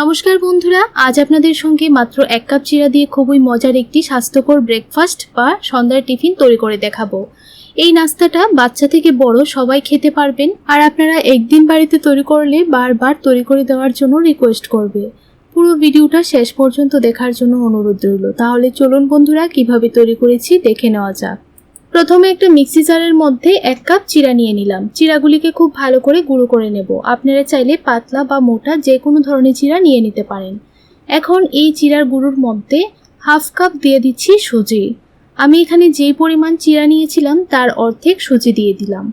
নমস্কার বন্ধুরা, আজ আপনাদের সঙ্গে মাত্র এক কাপ চিরা দিয়ে খুবই মজার একটি স্বাস্থ্যকর ব্রেকফাস্ট বা সন্ধ্যার টিফিন তৈরি করে দেখাবো। এই নাস্তাটা বাচ্চা থেকে বড় সবাই খেতে পারবেন, আর আপনারা একদিন বাড়িতে তৈরি করলে বারবার তৈরি করে দেওয়ার জন্য রিকোয়েস্ট করবে। পুরো ভিডিওটা শেষ পর্যন্ত দেখার জন্য অনুরোধ রইল। তাহলে চলুন বন্ধুরা, কীভাবে তৈরি করেছি দেখে নেওয়া যাক। প্রথমে একটা মিক্সি জারের মধ্যে এক কাপ চিরা নিয়ে নিলাম। চিরাগুলিকে খুব ভালো করে গুঁড়ো করে নেব। আপনারা চাইলে পাতলা বা মোটা যে কোনো ধরনের চিরা নিয়ে নিতে পারেন। এখন এই চিরার গুঁড়োর মধ্যে হাফ কাপ দিয়ে দিচ্ছি সুজি। আমি এখানে যেই পরিমাণ চিরা নিয়েছিলাম তার অর্ধেক সুজি দিয়ে দিলাম।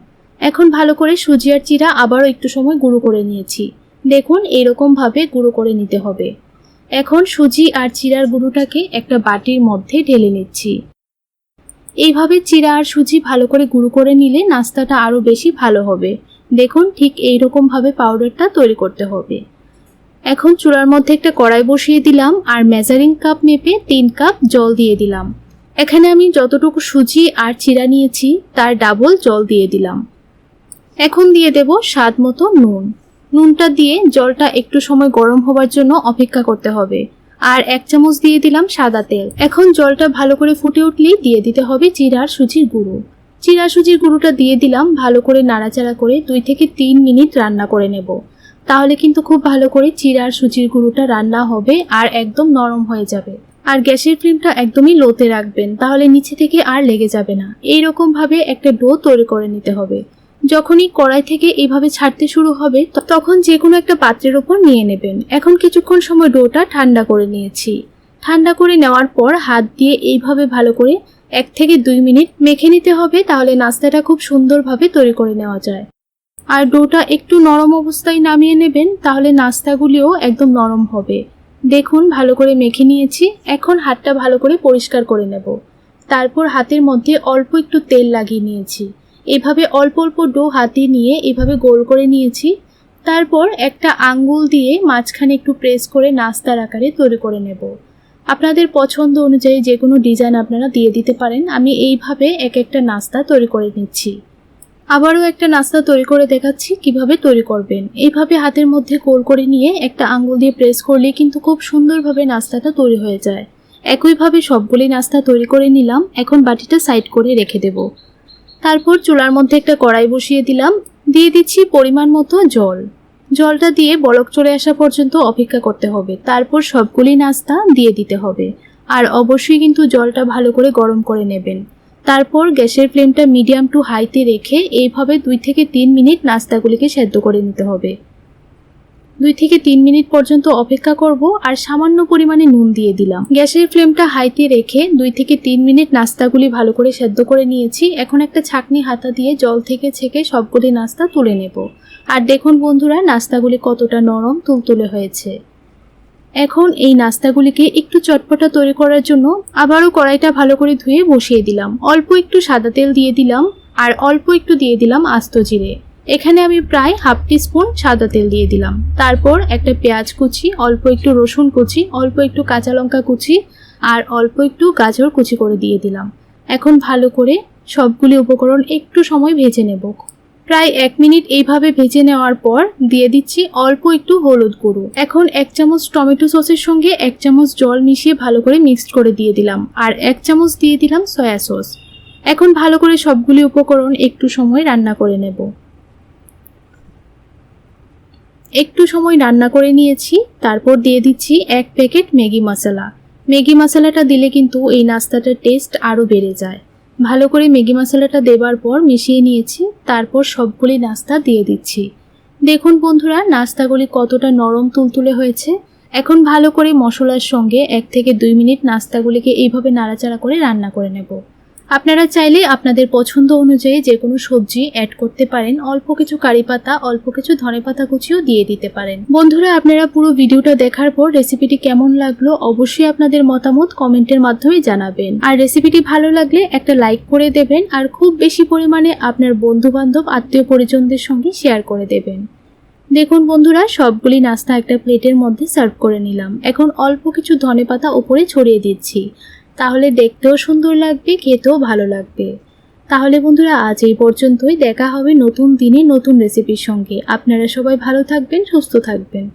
এখন ভালো করে সুজি আর চিরা আবারও একটু সময় গুঁড়ো করে নিয়েছি। দেখুন, এরকমভাবে গুঁড়ো করে নিতে হবে। এখন সুজি আর চিরার গুঁড়োটাকে একটা বাটির মধ্যে ঢেলে নিচ্ছি। এইভাবে চিরা আর সুজি ভালো করে গুঁড়ো করে নিলে নাস্তাটা আরও বেশি ভালো হবে। দেখুন ঠিক এই রকমভাবে পাউডারটা তৈরি করতে হবে। এখন চুলার মধ্যে একটা কড়াই বসিয়ে দিলাম আর মেজারিং কাপ মেপে তিন কাপ জল দিয়ে দিলাম। এখানে আমি যতটুকু সুজি আর চিরা নিয়েছি, তার ডাবল জল দিয়ে দিলাম। এখন দিয়ে দেব স্বাদ মতো নুন। নুনটা দিয়ে জলটা একটু সময় গরম হবার জন্য অপেক্ষা করতে হবে। আর এক চামচ দিয়ে দিলাম সাদা তেল। এখন জলটা ভালো করে ফুটে উঠলেই দিয়ে দিতে হবে চিরার সুজির গুঁড়ো। চিরা সুজির গুঁড়োটা দিয়ে দিলাম, ভালো করে নাড়াচাড়া করে দুই থেকে তিন মিনিট রান্না করে নেব। তাহলে কিন্তু খুব ভালো করে চিরার সুজির গুঁড়োটা রান্না হবে আর একদম নরম হয়ে যাবে। আর গ্যাসের ফ্লেমটা একদমই লোতে রাখবেন, তাহলে নিচে থেকে আর লেগে যাবে না। এইরকম ভাবে একটা ডো তৈরি করে নিতে হবে। যখনই কড়াই থেকে এইভাবে ছাড়তে শুরু হবে তখন যে কোনো একটা পাত্রের ওপর নিয়ে নেবেন। এখন কিছুক্ষণ সময় ডোটা ঠান্ডা করে নিয়েছি। ঠান্ডা করে নেওয়ার পর হাত দিয়ে এইভাবে ভালো করে এক থেকে দুই মিনিট মেখে নিতে হবে, তাহলে নাস্তাটা খুব সুন্দরভাবে তৈরি করে নেওয়া যায়। আর ডোটা একটু নরম অবস্থায় নামিয়ে নেবেন, তাহলে নাস্তাগুলিও একদম নরম হবে। দেখুন, ভালো করে মেখে নিয়েছি, এখন হাতটা ভালো করে পরিষ্কার করে নেব। তারপর হাতের মধ্যে অল্প একটু তেল লাগিয়ে নিয়েছি। এভাবে অল্প অল্প ডো হাতে নিয়ে এভাবে গোল করে নিয়েছি। তারপর একটা আঙ্গুল দিয়ে মাঝখানে একটু প্রেস করে নাস্তার আকারে তৈরি করে নেব। আপনাদের পছন্দ অনুযায়ী যে কোনো ডিজাইন আপনারা দিয়ে দিতে পারেন। আমি এইভাবে এক একটা নাস্তা তৈরি করে নিচ্ছি। আবারও একটা নাস্তা তৈরি করে দেখাচ্ছি কীভাবে তৈরি করবেন। এইভাবে হাতের মধ্যে গোল করে নিয়ে একটা আঙ্গুল দিয়ে প্রেস করলে কিন্তু খুব সুন্দরভাবে নাস্তাটা তৈরি হয়ে যায়। একইভাবে সবগুলি নাস্তা তৈরি করে নিলাম। এখন বাটিটা সাইড করে রেখে দেব। তারপর চুলার মধ্যে একটা কড়াই বসিয়ে দিলাম। দিয়ে দিচ্ছি পরিমাণ মতো জল। জলটা দিয়ে বলক চলে আসা পর্যন্ত অপেক্ষা করতে হবে। তারপর সবগুলি নাস্তা দিয়ে দিতে হবে। আর অবশ্যই কিন্তু জলটা ভালো করে গরম করে নেবেন। তারপর গ্যাসের ফ্লেমটা মিডিয়াম টু হাইতে রেখে এইভাবে দুই থেকে তিন মিনিট নাস্তাগুলিকে সেদ্ধ করে নিতে হবে। দুই থেকে তিন মিনিট পর্যন্ত অপেক্ষা করব আর সামান্য পরিমাণে নুন দিয়ে দিলাম। গ্যাসের ফ্লেমটা হাইতে রেখে দুই থেকে তিন মিনিট নাস্তাগুলি ভালো করে সেদ্ধ করে নিয়েছি। এখন একটা ছাকনি হাতা দিয়ে জল থেকে ছেঁকে সবগুলি নাস্তা তুলে নেব। আর দেখুন বন্ধুরা, নাস্তাগুলি কতটা নরম তুলতুলে হয়েছে। এখন এই নাস্তাগুলিকে একটু চটপটা তৈরি করার জন্য আবারও কড়াইটা ভালো করে ধুয়ে বসিয়ে দিলাম। অল্প একটু সাদা তেল দিয়ে দিলাম আর অল্প একটু দিয়ে দিলাম আস্ত জিরে। এখানে আমি প্রায় হাফ টি স্পুন সাদা তেল দিয়ে দিলাম। তারপর একটা পেঁয়াজ কুচি, অল্প একটু রসুন কুচি, অল্প একটু কাঁচা লঙ্কা কুচি আর অল্প একটু গাজর কুচি করে দিয়ে দিলাম। এখন ভালো করে সবগুলি উপকরণ একটু সময় ভেজে নেব। প্রায় এক মিনিট এইভাবে ভেজে নেওয়ার পর দিয়ে দিচ্ছি অল্প একটু হলুদ গুঁড়ো। এখন এক চামচ টমেটো সসের সঙ্গে এক চামচ জল মিশিয়ে ভালো করে মিক্সড করে দিয়ে দিলাম আর এক চামচ দিয়ে দিলাম সয়া সস। এখন ভালো করে সবগুলি উপকরণ একটু সময় রান্না করে নেব। একটু সময় রান্না করে নিয়েছি, তারপর দিয়ে দিচ্ছি এক প্যাকেট ম্যাগি মশলা। ম্যাগি মশলাটা দিলে কিন্তু এই নাস্তাটার টেস্ট আরও বেড়ে যায়। ভালো করে ম্যাগি মশলাটা দেবার পর মিশিয়ে নিয়েছি, তারপর সবগুলি নাস্তা দিয়ে দিচ্ছি। দেখুন বন্ধুরা, নাস্তাগুলি কতটা নরম তুলতুলে হয়েছে। এখন ভালো করে মশলার সঙ্গে এক থেকে দুই মিনিট নাস্তাগুলিকে এইভাবে নাড়াচাড়া করে রান্না করে নেব। আপনারা চাইলে আপনাদের পছন্দ অনুযায়ী যে কোনো সবজি অ্যাড করতে পারেন। অল্প কিছু কারি পাতা, অল্প কিছু ধনে পাতা কুচিও দিয়ে দিতে পারেন। বন্ধুরা, আপনারা পুরো ভিডিওটা দেখার পর রেসিপিটি কেমন লাগল অবশ্যই আপনাদের মতামত কমেন্টের মাধ্যমে জানাবেন। আর রেসিপিটি ভালো লাগলে একটা লাইক করে দেবেন আর খুব বেশি পরিমাণে আপনার বন্ধু বান্ধব আত্মীয় পরিজনদের সঙ্গে শেয়ার করে দেবেন। দেখুন বন্ধুরা, সবগুলি নাস্তা একটা প্লেটের মধ্যে সার্ভ করে নিলাম। এখন অল্প কিছু ধনেপাতা ওপরে ছড়িয়ে দিচ্ছি। তাহলে দেখতেও সুন্দর লাগবে, খেতেও ভালো লাগবে। তাহলে বন্ধুরা, আজ এই পর্যন্তই। দেখা হবে নতুন দিনে নতুন রেসিপির সঙ্গে। আপনারা সবাই ভালো থাকবেন, সুস্থ থাকবেন।